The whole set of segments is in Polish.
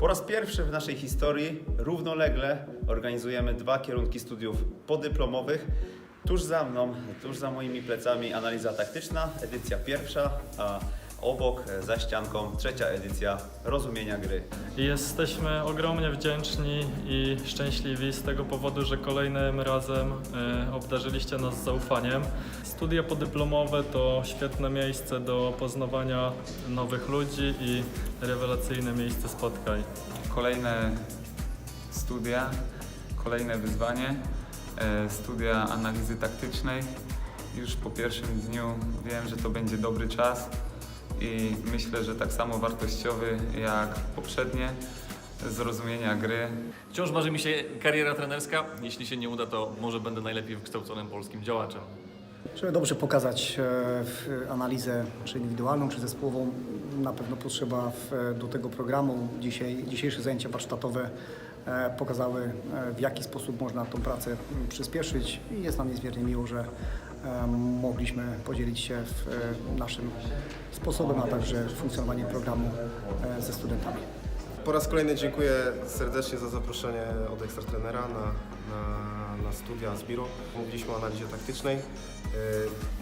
Po raz pierwszy w naszej historii równolegle organizujemy dwa kierunki studiów podyplomowych. Tuż za mną, tuż za moimi plecami analiza taktyczna, edycja pierwsza, a obok, e, za ścianką, trzecia edycja rozumienia gry. Jesteśmy ogromnie wdzięczni i szczęśliwi z tego powodu, że kolejnym razem e, obdarzyliście nas zaufaniem. Studia podyplomowe to świetne miejsce do poznawania nowych ludzi i rewelacyjne miejsce spotkań. Kolejne studia, kolejne wyzwanie, e, studia analizy taktycznej. Już po pierwszym dniu wiem, że to będzie dobry czas i myślę, że tak samo wartościowy jak poprzednie, zrozumienia gry, Wciąż marzy mi się kariera trenerska. Jeśli się nie uda, to może będę najlepiej wykształconym polskim działaczem. Żeby dobrze pokazać e, w- analizę czy indywidualną, czy zespołową, na pewno potrzeba w, do tego programu. Dzisiaj, dzisiejsze zajęcia warsztatowe e, pokazały, e, w jaki sposób można tą pracę przyspieszyć i jest nam niezmiernie miło, że mogliśmy podzielić się e, naszym sposobem, a także funkcjonowaniem programu e, ze studentami. Po raz kolejny dziękuję serdecznie za zaproszenie od ekstratrenera na, na, na studia z Biro. Mówiliśmy o analizie taktycznej.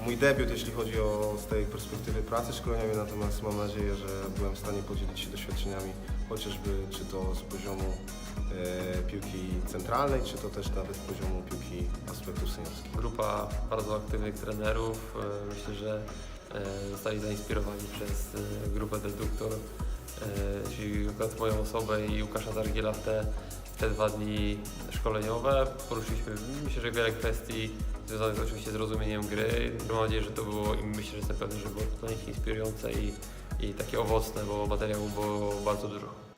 Mój debiut, jeśli chodzi o z tej perspektywy pracy szkoleniowej, natomiast mam nadzieję, że byłem w stanie podzielić się doświadczeniami, chociażby czy to z poziomu e, piłki centralnej, czy to też nawet z poziomu piłki aspektów seniorskich. grupa bardzo aktywnych trenerów. E, Myślę, że e, zostali zainspirowani przez grupę Deduktor, czyli akurat moją osobę i Łukasza Zargiela w te, w te dwa dni szkoleniowe. Poruszyliśmy myślę, że wiele kwestii związanych oczywiście z rozumieniem gry. Mam nadzieję, że to było i myślę, że jestem pewny, że było to dla nich inspirujące i, i takie owocne, bo materiału było bardzo dużo.